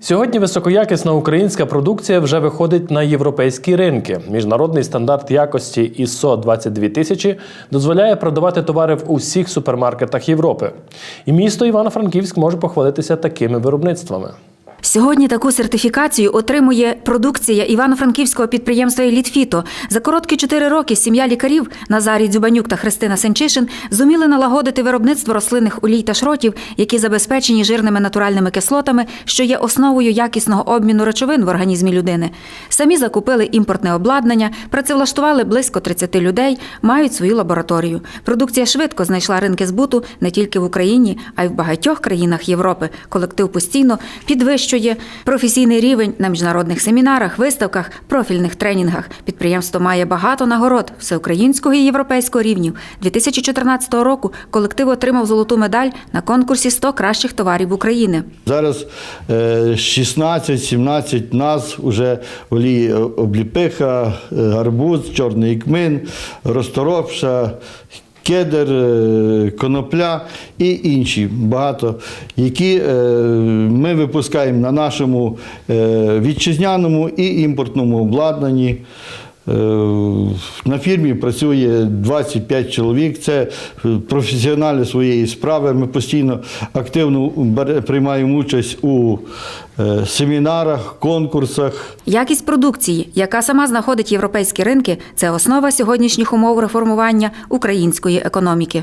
Сьогодні високоякісна українська продукція вже виходить на європейські ринки. Міжнародний стандарт якості ISO 22000 дозволяє продавати товари в усіх супермаркетах Європи. І місто Івано-Франківськ може похвалитися такими виробництвами. Сьогодні таку сертифікацію отримує продукція івано-франківського підприємства «Елітфіто». За короткі чотири роки сім'я лікарів Назарій Дзюбанюк та Христина Сенчишин зуміли налагодити виробництво рослинних олій та шротів, які забезпечені жирними натуральними кислотами, що є основою якісного обміну речовин в організмі людини. Самі закупили імпортне обладнання, працевлаштували близько 30 людей, мають свою лабораторію. Продукція швидко знайшла ринки збуту не тільки в Україні, а й в багатьох країнах Європи. Колектив постійно підвищує професійний рівень на міжнародних семінарах, виставках, профільних тренінгах. Підприємство має багато нагород всеукраїнського і європейського рівнів. 2014 року колектив отримав золоту медаль на конкурсі «100 кращих товарів України. Зараз е, 16-17 назв уже олії обліпиха, е, гарбуз, чорний кмин, розторопша, кедр, е, конопля і інші багато, які е, ми випускаємо на нашому е, вітчизняному і імпортному обладнанні. Е, На фірмі працює 25 чоловік. Це професіонали своєї справи. Ми постійно активно приймаємо участь у е, семінарах, конкурсах. Якість продукції, яка сама знаходить європейські ринки, це основа сьогоднішніх умов реформування української економіки.